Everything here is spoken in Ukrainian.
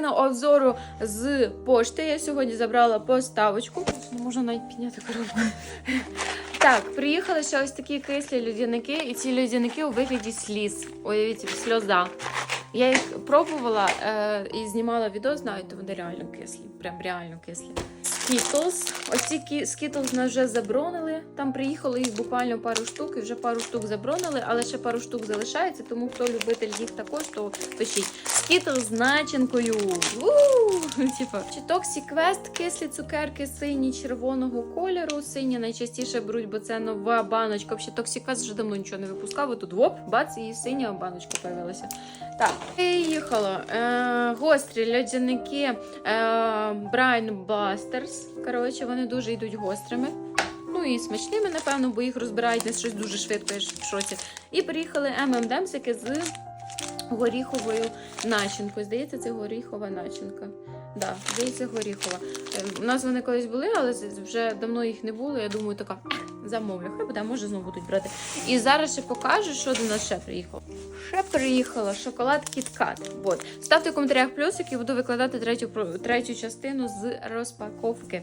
частина обзору з пошти. Я сьогодні забрала поставочку. Не можна навіть підняти коробку. Так, приїхали ще ось такі кислі людяники, і ці людяники у вигляді сліз. Уявіть, сльоза. Я їх пробувала е, і знімала відео, знаєте, вони реально кислі. Прям реально кислі. Skittles. Оці кі- Skittles нас вже заборонили. Там приїхало їх буквально пару штук, і вже пару штук заборонили, але ще пару штук залишається, тому хто любитель їх також, то пишіть. Skittles з начинкою. Чи Toxic Quest, кислі цукерки сині червоного кольору. Сині найчастіше беруть, бо це нова баночка. Взагалі Toxic Quest вже давно нічого не випускав. Тут воп, бац, і синя баночка появилася. Так, приїхала. Е, гострі льодяники е, Brian Коротше, вони дуже йдуть гострими. Ну і смачними, напевно, бо їх розбирають на щось дуже швидко, я в шоці. І приїхали ММДМсики з горіховою начинкою. Здається, це горіхова начинка. Да, Яйця горіхова. Е, У нас вони колись були, але вже давно їх не було. Я думаю, така замовлю. Хай буде, може знову будуть брати. І зараз ще покажу, що до нас ще приїхало. Ще приїхала шоколад Кіткат. Вот. Ставте в коментарях плюсики, буду викладати третю, третю частину з розпаковки.